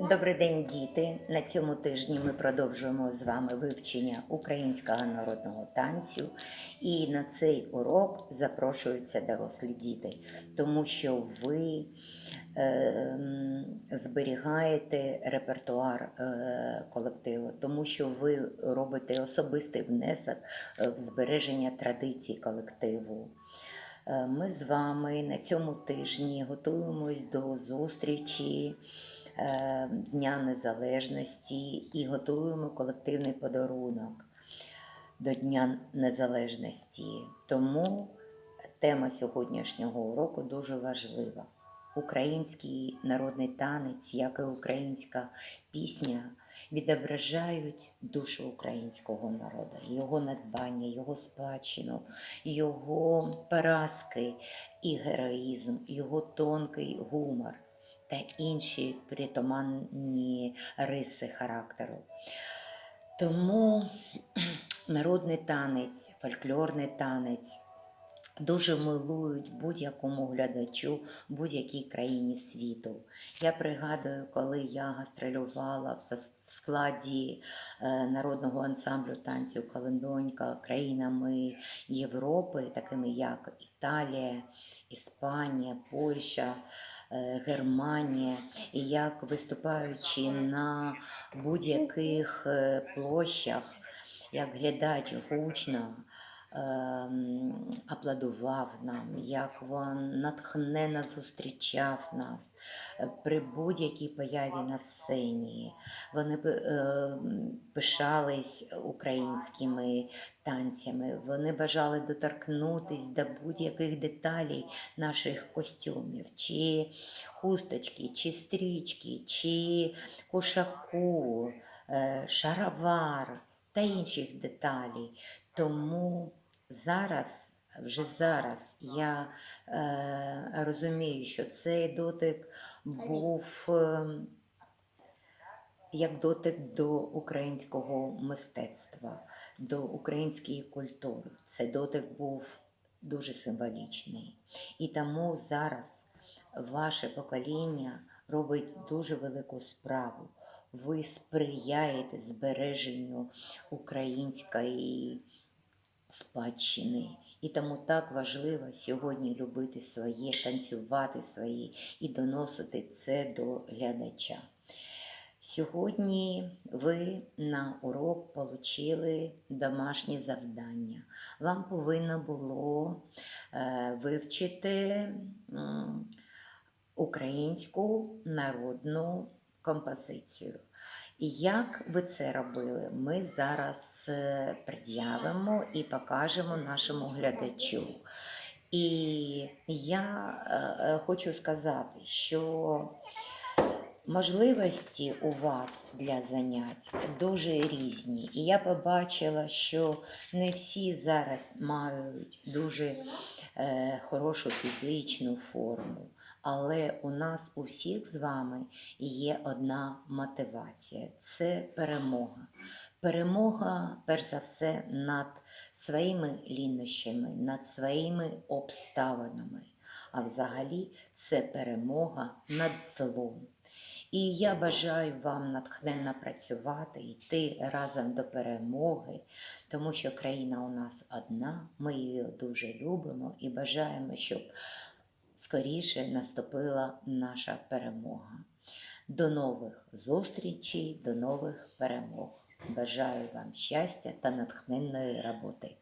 Добрий день, діти! На цьому тижні ми продовжуємо з вами вивчення українського народного танцю. І на цей урок запрошуються дорослі діти, тому що ви е, зберігаєте репертуар е, колективу, тому що ви робите особистий внесок в збереження традицій колективу. Е, Ми з вами на цьому тижні готуємось до зустрічі Дня Незалежності і готуємо колективний подарунок до Дня Незалежності. Тому тема сьогоднішнього уроку дуже важлива. Український народний танець, як і українська пісня, відображають душу українського народу, його надбання, його спадщину, його поразки і героїзм, його тонкий гумор та інші притаманні риси характеру. Тому народний танець, фольклорний танець дуже милують будь-якому глядачу в будь-якій країні світу. Я пригадую, коли я гастролювала в складі е, народного ансамблю танців Календонька країнами Європи, такими як Італія, Іспанія, Польща. Е, Германія, і як виступаючи на будь-яких е, площах, як глядач гучно аплодував нам, як він натхненно зустрічав нас е, при будь-якій появі на сцені. Вони е, пишались українськими танцями, вони бажали доторкнутись до будь-яких деталей наших костюмів, чи хусточки, чи стрічки, чи кушаку, е, шаровар та інших деталей. Тому зараз, вже зараз я е, розумію, що цей дотик був е, як дотик до українського мистецтва, до української культури. Цей дотик був дуже символічний. І тому зараз ваше покоління робить дуже велику справу. Ви сприяєте збереженню української спадщини. І тому так важливо сьогодні любити своє, танцювати своє і доносити це до глядача. Сьогодні ви на урок отримали домашнє завдання. Вам повинно було е, вивчити українську народну композицію. І як ви це робили, ми зараз е, пред'явимо і покажемо нашому глядачу. І я е, е, хочу сказати, що можливості у вас для занять дуже різні. І я побачила, що не всі зараз мають дуже хорошу фізичну форму. Але у нас у всіх з вами є одна мотивація це перемога. Перемога, перш за все, над своїми лінощами, над своїми обставинами. А взагалі це перемога над злом. І я бажаю вам натхненно працювати, йти разом до перемоги, тому що країна у нас одна, ми її дуже любимо і бажаємо, щоб скоріше наступила наша перемога. До нових зустрічей, до нових перемог. Бажаю вам щастя та натхненної роботи.